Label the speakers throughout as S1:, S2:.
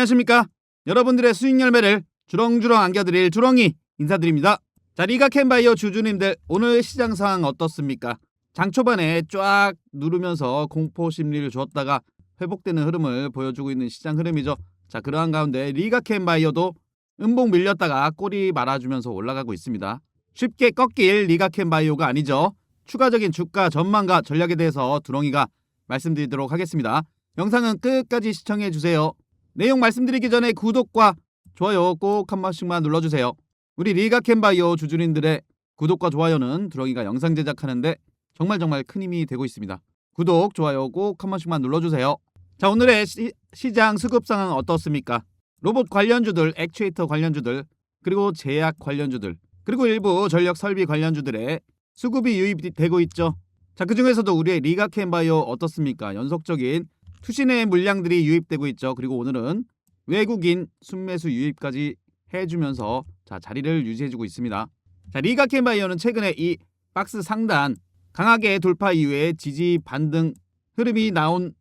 S1: 안녕하십니까? 여러분들의 수익 열매를 주렁주렁 안겨드릴 주렁이 인사드립니다. 자, 리가 캔바이오 주주님들 오늘 시장 상황 어떻습니까? 장 초반에 쫙 누르면서 공포 심리를 주었다가 회복되는 흐름을 보여주고 있는 시장 흐름이죠. 자, 그러한 가운데 리가 캔바이오도 음봉 밀렸다가 꼬리 말아주면서 올라가고 있습니다. 쉽게 꺾일 리가 캔바이오가 아니죠. 추가적인 주가 전망과 전략에 대해서 두렁이가 말씀드리도록 하겠습니다. 영상은 끝까지 시청해 주세요. 내용 말씀드리기 전에 구독과 좋아요 꼭 한 번씩만 눌러주세요. 우리 리가 캔바이오 주주님들의 구독과 좋아요는 두렁이가 영상 제작하는데 정말 정말 큰 힘이 되고 있습니다. 구독, 좋아요 꼭 한 번씩만 눌러주세요. 자 오늘의 시, 시장 수급 상황 어떻습니까? 로봇 관련주들, 액추에이터 관련주들, 그리고 제약 관련주들, 그리고 일부 전력 설비 관련주들의 수급이 유입되고 있죠. 자, 그 중에서도 우리의 리가 캔바이오 어떻습니까? 연속적인 투신의 물량들이 유입되고 있죠. 그리고 오늘은 외국인 순매수 유입까지 해주면서 자 자리를 유지해주고 있습니다. 자, 리가 캔바이오는 최근에 이 박스 상단 강하게 돌파 이후에 지지 반등 흐름이 나온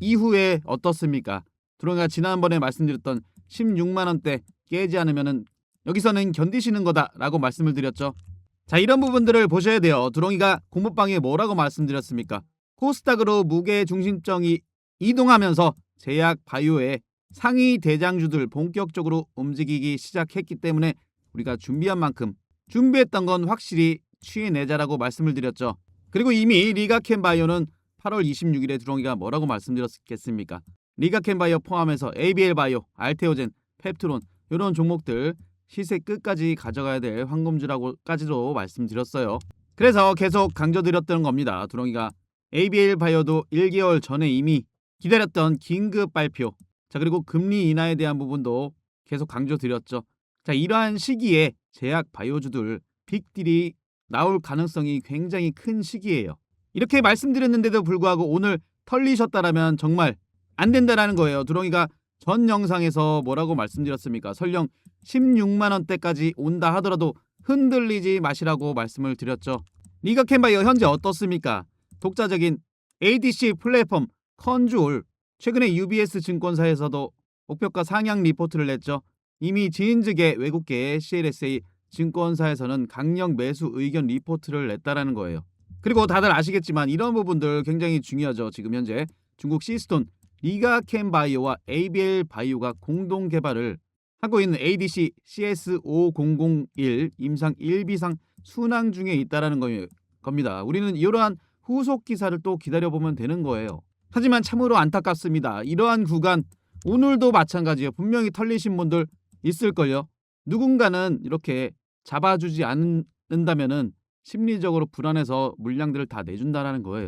S1: 이후에 어떻습니까? 드롱이가 지난번에 말씀드렸던 16만 원대 깨지 않으면은 여기서는 견디시는 거다라고 말씀을 드렸죠. 자 이런 부분들을 보셔야 돼요. 드롱이가 공부방에 뭐라고 말씀드렸습니까? 코스닥으로 무게 중심점이 이동하면서 제약 바이오의 상위 대장주들 본격적으로 움직이기 시작했기 때문에 우리가 준비한 만큼 준비했던 건 확실히 취해내자라고 말씀을 드렸죠. 그리고 이미 리가캔 바이오는 8월 26일에 드롱이가 뭐라고 말씀드렸겠습니까? 리가캔 바이오 포함해서 ABL 바이오, 알테오젠, 펩트론 이런 종목들 시세 끝까지 가져가야 될 황금주라고까지도 말씀드렸어요. 그래서 계속 강조드렸던 겁니다. 두렁이가 ABL 바이오도 1개월 전에 이미 기다렸던 긴급 발표. 자 그리고 금리 인하에 대한 부분도 계속 강조드렸죠. 자 이러한 시기에 제약 바이오주들 빅딜이 나올 가능성이 굉장히 큰 시기예요. 이렇게 말씀드렸는데도 불구하고 오늘 털리셨다라면 정말 안 된다라는 거예요. 두렁이가 전 영상에서 뭐라고 말씀드렸습니까? 설령 16만 원대까지 온다 하더라도 흔들리지 마시라고 말씀을 드렸죠. 리가 캔바이어 현재 어떻습니까? 독자적인 ADC 플랫폼 컨주올 최근에 UBS 증권사에서도 목표가 상향 리포트를 냈죠. 이미 지인즉의 외국계 CLSA 증권사에서는 강력 매수 의견 리포트를 냈다라는 거예요. 그리고 다들 아시겠지만 이런 부분들 굉장히 중요하죠. 지금 현재 중국 시스톤 리가캔 바이오와 ABL 바이오가 공동 개발을 하고 있는 ADC CS5001 임상 1비상 순항 중에 있다라는 거- 겁니다. 우리는 이러한 후속 기사를 또 기다려 보면 되는 거예요. 하지만 참으로 안타깝습니다. 이러한 구간 오늘도 마찬가지예요. 분명히 털리신 분들 있을걸요. 누군가는 이렇게 잡아주지 않는다면은 심리적으로 불안해서 물량들을 다 내준다라는 거예요.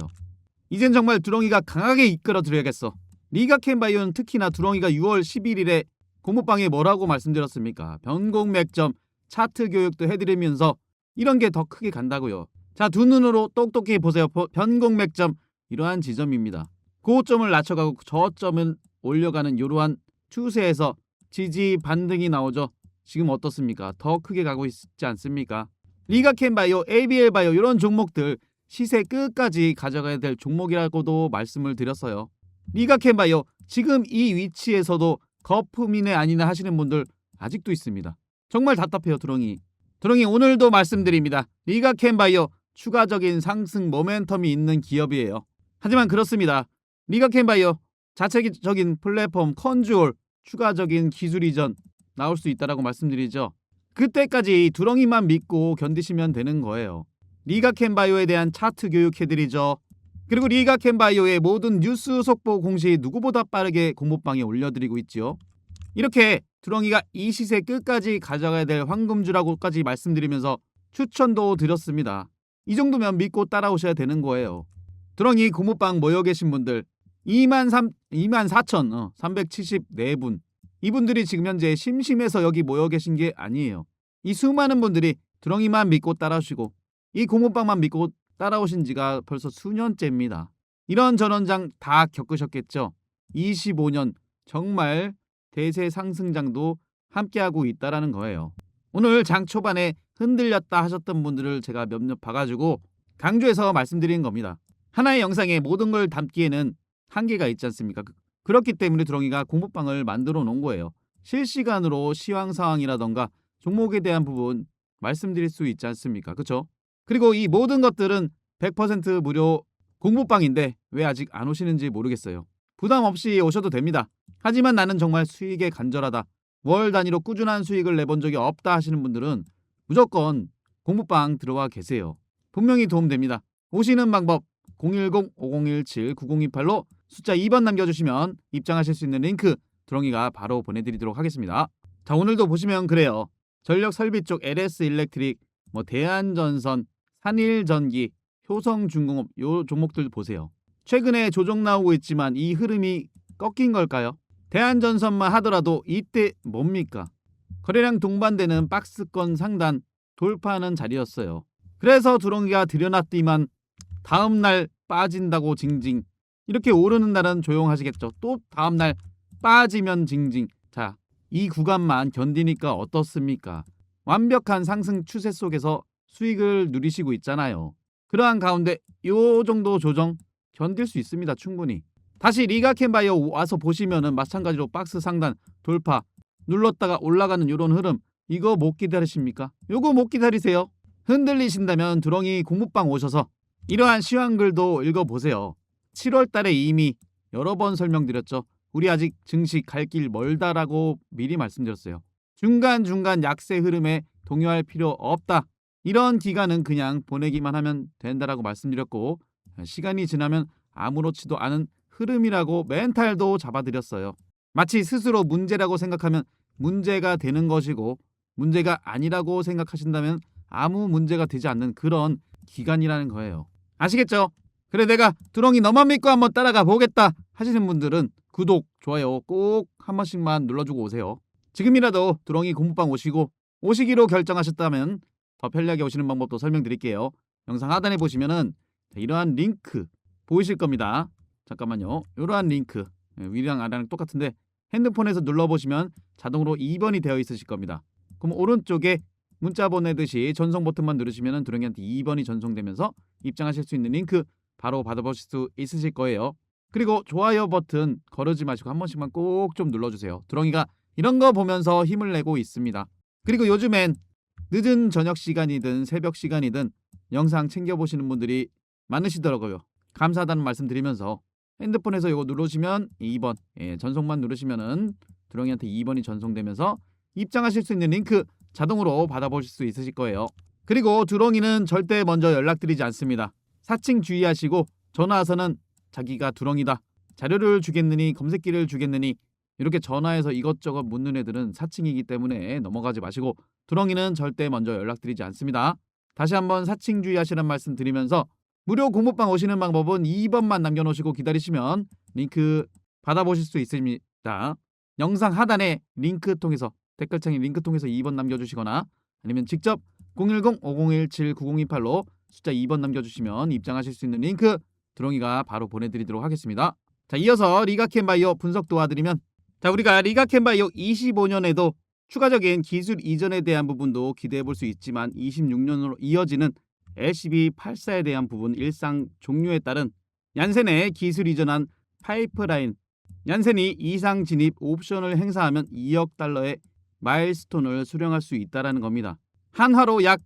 S1: 이젠 정말 두렁이가 강하게 이끌어 드려야겠어. 리가 캔바이오는 특히나 두렁이가 6월 11일에 고무방에 뭐라고 말씀드렸습니까? 변곡 맥점 차트 교육도 해드리면서 이런 게 더 크게 간다고요. 자, 두 눈으로 똑똑히 보세요. 보- 변곡 맥점 이러한 지점입니다. 고점을 낮춰가고 저점을 올려가는 이러한 추세에서 지지 반등이 나오죠. 지금 어떻습니까? 더 크게 가고 있지 않습니까? 리가캔 바이오, ABL 바이오 이런 종목들 시세 끝까지 가져가야 될 종목이라고도 말씀을 드렸어요. 리가캔 바이오 지금 이 위치에서도 거품이네 아니네 하시는 분들 아직도 있습니다. 정말 답답해요, 드렁이. 드렁이 오늘도 말씀드립니다. 리가캔 바이오 추가적인 상승 모멘텀이 있는 기업이에요. 하지만 그렇습니다. 리가캔 바이오 자체적인 플랫폼 컨주얼 추가적인 기술 이전 나올 수 있다라고 말씀드리죠. 그때까지 두렁이만 믿고 견디시면 되는 거예요. 리가캔 바이오에 대한 차트 교육해드리죠. 그리고 리가캔 바이오의 모든 뉴스 속보 공시 누구보다 빠르게 공모방에 올려드리고 있지요. 이렇게 두렁이가 이 시세 끝까지 가져가야 될 황금주라고까지 말씀드리면서 추천도 드렸습니다. 이 정도면 믿고 따라오셔야 되는 거예요. 두렁이 고모방 모여 계신 분들 2만 3 2만 4천 어, 374분 이분들이 지금 현재 심심해서 여기 모여 계신 게 아니에요. 이 수많은 분들이 두렁이만 믿고 따라오시고 이 고모방만 믿고 따라오신 지가 벌써 수년째입니다. 이런 전원장 다 겪으셨겠죠? 25년 정말 대세 상승장도 함께하고 있다라는 거예요. 오늘 장 초반에 흔들렸다 하셨던 분들을 제가 몇몇 봐가지고 강조해서 말씀드리는 겁니다. 하나의 영상에 모든 걸 담기에는 한계가 있지 않습니까? 그- 그렇기 때문에 두렁이가 공부방을 만들어 놓은 거예요. 실시간으로 시황 상황이라던가 종목에 대한 부분 말씀드릴 수 있지 않습니까? 그렇죠? 그리고 이 모든 것들은 100% 무료 공부방인데 왜 아직 안 오시는지 모르겠어요. 부담 없이 오셔도 됩니다. 하지만 나는 정말 수익에 간절하다. 월 단위로 꾸준한 수익을 내본 적이 없다 하시는 분들은 무조건 공부방 들어와 계세요. 분명히 도움됩니다. 오시는 방법 010-5017-9028로 숫자 2번 남겨주시면 입장하실 수 있는 링크 두렁이가 바로 보내드리도록 하겠습니다. 자 오늘도 보시면 그래요. 전력 설비 쪽 LS 일렉트릭, 뭐 대한전선, 산일전기, 효성중공업 요 종목들 보세요. 최근에 조정 나오고 있지만 이 흐름이 꺾인 걸까요? 대한전선만 하더라도 이때 뭡니까? 거래량 동반되는 박스권 상단 돌파하는 자리였어요. 그래서 두렁이가 들여놨더니만 다음날 빠진다고 징징 이렇게 오르는 날은 조용하시겠죠. 또 다음 날 빠지면 징징. 자, 이 구간만 견디니까 어떻습니까? 완벽한 상승 추세 속에서 수익을 누리시고 있잖아요. 그러한 가운데 요 정도 조정 견딜 수 있습니다. 충분히. 다시 리가캔바이어 와서 보시면은 마찬가지로 박스 상단 돌파 눌렀다가 올라가는 요런 흐름 이거 못 기다리십니까? 요거 못 기다리세요. 흔들리신다면 두렁이 공부방 오셔서 이러한 시황글도 읽어보세요. 7월 달에 이미 여러 번 설명드렸죠. 우리 아직 증시 갈 길 멀다라고 미리 말씀드렸어요. 중간중간 약세 흐름에 동요할 필요 없다. 이런 기간은 그냥 보내기만 하면 된다라고 말씀드렸고 시간이 지나면 아무렇지도 않은 흐름이라고 멘탈도 잡아드렸어요. 마치 스스로 문제라고 생각하면 문제가 되는 것이고 문제가 아니라고 생각하신다면 아무 문제가 되지 않는 그런 기간이라는 거예요. 아시겠죠? 그래 내가 두렁이 너만 믿고 한번 따라가 보겠다 하시는 분들은 구독, 좋아요 꼭 한 번씩만 눌러주고 오세요. 지금이라도 두렁이 공부방 오시고 오시기로 결정하셨다면 더 편리하게 오시는 방법도 설명드릴게요. 영상 하단에 보시면은 이러한 링크 보이실 겁니다. 잠깐만요. 이러한 링크 예, 위랑 아래랑 똑같은데 핸드폰에서 눌러보시면 자동으로 2번이 되어 있으실 겁니다. 그럼 오른쪽에 문자 보내듯이 전송 버튼만 누르시면 두렁이한테 2번이 전송되면서 입장하실 수 있는 링크 바로 받아보실 수 있으실 거예요. 그리고 좋아요 버튼 거르지 마시고 한 번씩만 꼭 좀 눌러주세요. 두렁이가 이런 거 보면서 힘을 내고 있습니다. 그리고 요즘엔 늦은 저녁 시간이든 새벽 시간이든 영상 챙겨보시는 분들이 많으시더라고요. 감사하다는 말씀 드리면서 핸드폰에서 이거 누르시면 2번 예, 전송만 누르시면은 두렁이한테 2번이 전송되면서 입장하실 수 있는 링크 자동으로 받아보실 수 있으실 거예요. 그리고 두렁이는 절대 먼저 연락드리지 않습니다. 사칭 주의하시고 전화 와서는 자기가 두렁이다. 자료를 주겠느니 검색기를 주겠느니 이렇게 전화해서 이것저것 묻는 애들은 사칭이기 때문에 넘어가지 마시고 두렁이는 절대 먼저 연락드리지 않습니다. 다시 한번 사칭 주의하시는 말씀 드리면서 무료 공부방 오시는 방법은 2번만 남겨놓으시고 기다리시면 링크 받아보실 수 있습니다. 영상 하단에 링크 통해서 댓글창에 링크 통해서 2번 남겨주시거나 아니면 직접 010-5017-9028로 숫자 2번 남겨주시면 입장하실 수 있는 링크 두렁이가 바로 보내드리도록 하겠습니다. 자 이어서 리가캔바이오 분석 도와드리면 자 우리가 리가캔바이오 25년에도 추가적인 기술 이전에 대한 부분도 기대해 볼 수 있지만 26년으로 이어지는 LCB84에 대한 부분 일상 종료에 따른 얀센의 기술 이전한 파이프라인 얀센이 이상 진입 옵션을 행사하면 2억 달러의 마일스톤을 수령할 수 있다라는 겁니다. 한화로 약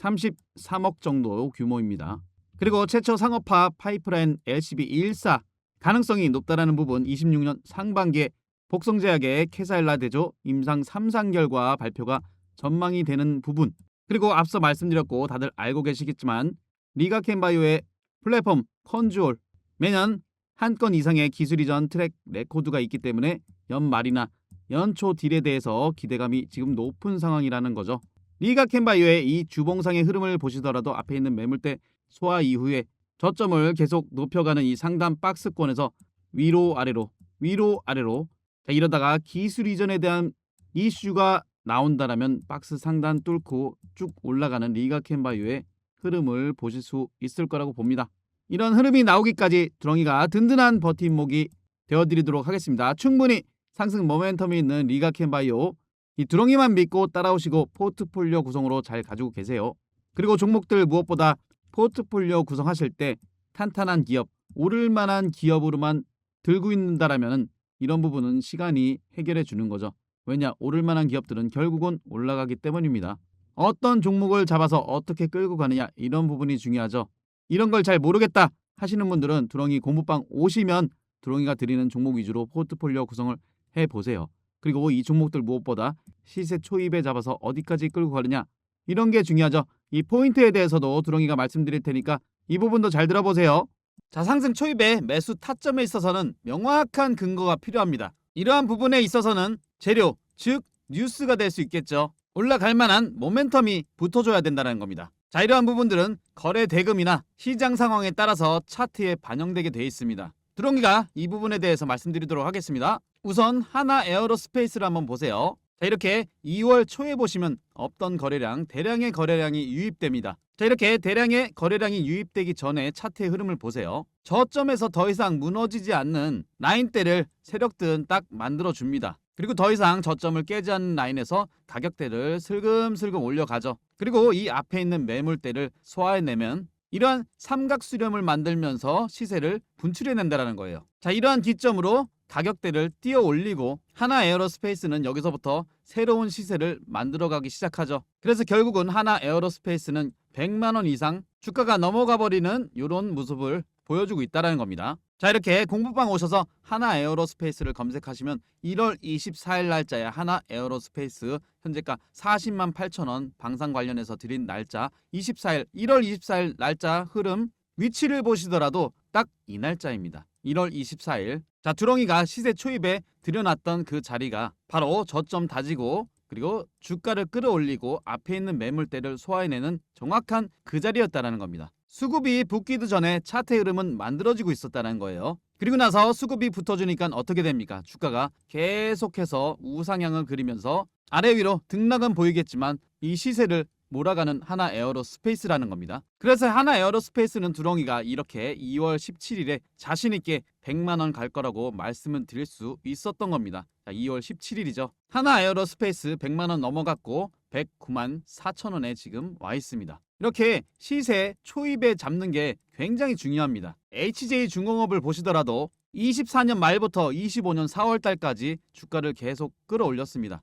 S1: 2,933억 정도 규모입니다. 그리고 최초 상업화 파이프라인 LCB14 가능성이 높다라는 부분 26년 상반기에 복성제약의 캐사일라 대조 임상 3상 결과 발표가 전망이 되는 부분 그리고 앞서 말씀드렸고 다들 알고 계시겠지만 리가캔바이오의 플랫폼 컨주얼 매년 한 건 이상의 기술 이전 트랙 레코드가 있기 때문에 연말이나 연초 딜에 대해서 기대감이 지금 높은 상황이라는 거죠. 리가캔바이오의 이 주봉상의 흐름을 보시더라도 앞에 있는 매물대 소화 이후에 저점을 계속 높여가는 이 상단 박스권에서 위로 아래로 위로 아래로 자, 이러다가 기술 이전에 대한 이슈가 나온다라면 박스 상단 뚫고 쭉 올라가는 리가캔바이오의 흐름을 보실 수 있을 거라고 봅니다. 이런 흐름이 나오기까지 두렁이가 든든한 버팀목이 되어드리도록 하겠습니다. 충분히 상승 모멘텀이 있는 리가캔바이오 이 두렁이만 믿고 따라오시고 포트폴리오 구성으로 잘 가지고 계세요. 그리고 종목들 무엇보다 포트폴리오 구성하실 때 탄탄한 기업, 오를 만한 기업으로만 들고 있는다라면 이런 부분은 시간이 해결해 주는 거죠. 왜냐 오를 만한 기업들은 결국은 올라가기 때문입니다. 어떤 종목을 잡아서 어떻게 끌고 가느냐 이런 부분이 중요하죠. 이런 걸 잘 모르겠다 하시는 분들은 두렁이 공부방 오시면 두렁이가 드리는 종목 위주로 포트폴리오 구성을 해 보세요. 그리고 이 종목들 무엇보다 시세 초입에 잡아서 어디까지 끌고 가느냐 이런 게 중요하죠. 이 포인트에 대해서도 두렁이가 말씀드릴 테니까 이 부분도 잘 들어보세요. 자 상승 초입의 매수 타점에 있어서는 명확한 근거가 필요합니다. 이러한 부분에 있어서는 재료 즉 뉴스가 될 수 있겠죠. 올라갈 만한 모멘텀이 붙어줘야 된다는 겁니다. 자 이러한 부분들은 거래 대금이나 시장 상황에 따라서 차트에 반영되게 돼 있습니다. 두렁이가 이 부분에 대해서 말씀드리도록 하겠습니다. 우선 하나 에어로스페이스를 한번 보세요. 자 이렇게 2월 초에 보시면 없던 거래량, 대량의 거래량이 유입됩니다. 자 이렇게 대량의 거래량이 유입되기 전에 차트의 흐름을 보세요. 저점에서 더 이상 무너지지 않는 라인대를 세력들은 딱 만들어 줍니다. 그리고 더 이상 저점을 깨지 않는 라인에서 가격대를 슬금슬금 올려가죠. 그리고 이 앞에 있는 매물대를 소화해내면 이러한 삼각 수렴을 만들면서 시세를 분출해낸다라는 거예요. 자, 이러한 기점으로 가격대를 띄어 올리고 하나 에어로스페이스는 여기서부터 새로운 시세를 만들어가기 시작하죠. 그래서 결국은 하나 에어로스페이스는 100만 원 이상 주가가 넘어가 버리는 이런 모습을 보여주고 있다라는 겁니다. 자 이렇게 공부방 오셔서 하나 에어로스페이스를 검색하시면 1월 24일 날짜에 하나 에어로스페이스 현재가 40만 8천 원 방산 관련해서 드린 날짜 24일 1월 24일 날짜 흐름 위치를 보시더라도 딱 이 날짜입니다. 1월 24일 자 두렁이가 시세 초입에 들여놨던 그 자리가 바로 저점 다지고 그리고 주가를 끌어올리고 앞에 있는 매물대를 소화해내는 정확한 그 자리였다라는 겁니다. 수급이 붙기도 전에 차트 흐름은 만들어지고 있었다는 거예요. 그리고 나서 수급이 붙어주니까 어떻게 됩니까? 주가가 계속해서 우상향을 그리면서 아래 위로 등락은 보이겠지만 이 시세를 몰아가는 하나 에어로스페이스라는 겁니다. 그래서 하나 에어로스페이스는 두렁이가 이렇게 2월 17일에 자신 있게 100만 원 갈 거라고 말씀을 드릴 수 있었던 겁니다. 자, 2월 17일이죠. 하나 에어로스페이스 100만 원 넘어갔고 109만 4천 원에 지금 와 있습니다. 이렇게 시세 초입에 잡는 게 굉장히 중요합니다. HJ 중공업을 보시더라도 24년 말부터 25년 4월 달까지 주가를 계속 끌어올렸습니다.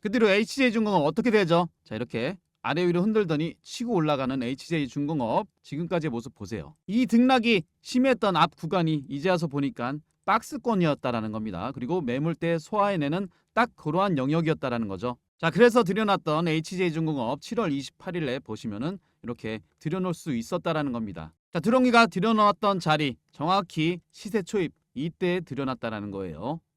S1: 그대로 HJ중공업 어떻게 되죠? 자 이렇게 아래 위로 흔들더니 치고 올라가는 HJ중공업 지금까지의 모습 보세요. 이 등락이 심했던 앞 구간이 이제 와서 보니까 박스권이었다라는 겁니다. 그리고 매물대 소화해내는 딱 그러한 영역이었다라는 거죠. 자 그래서 들여놨던 HJ중공업 7월 28일에 보시면은 이렇게 들여놓을 수 있었다라는 겁니다. 자 드렁이가 들여놓았던 자리 정확히 시세 초입 이때 들여놨다라는 거예요.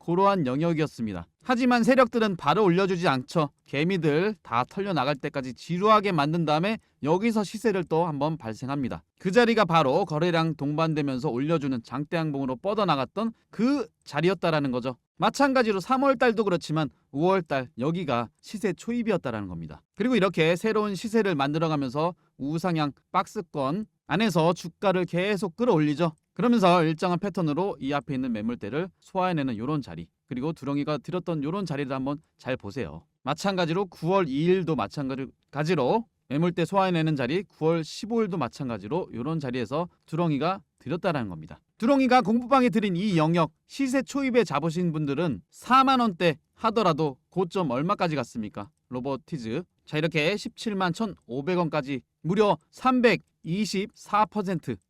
S1: 고러한 영역이었습니다. 하지만 세력들은 바로 올려주지 않죠. 개미들 다 털려 나갈 때까지 지루하게 만든 다음에 여기서 시세를 또 한번 발생합니다. 그 자리가 바로 거래량 동반되면서 올려주는 장대양봉으로 뻗어나갔던 그 자리였다라는 거죠. 마찬가지로 3월 달도 그렇지만 5월 달 여기가 시세 초입이었다라는 겁니다. 그리고 이렇게 새로운 시세를 만들어가면서 우상향 박스권 안에서 주가를 계속 끌어올리죠. 그러면서 일정한 패턴으로 이 앞에 있는 매물대를 소화해내는 이런 자리 그리고 두렁이가 들었던 이런 자리를 한번 잘 보세요. 마찬가지로 9월 2일도 마찬가지로 매물대 소화해내는 자리 9월 15일도 마찬가지로 이런 자리에서 두렁이가 들였다라는 겁니다. 두렁이가 공부방에 들인 이 영역 시세 초입에 잡으신 분들은 4만 원대 하더라도 고점 얼마까지 갔습니까? 로버티즈 자 이렇게 17만 1,500원까지 무려 324%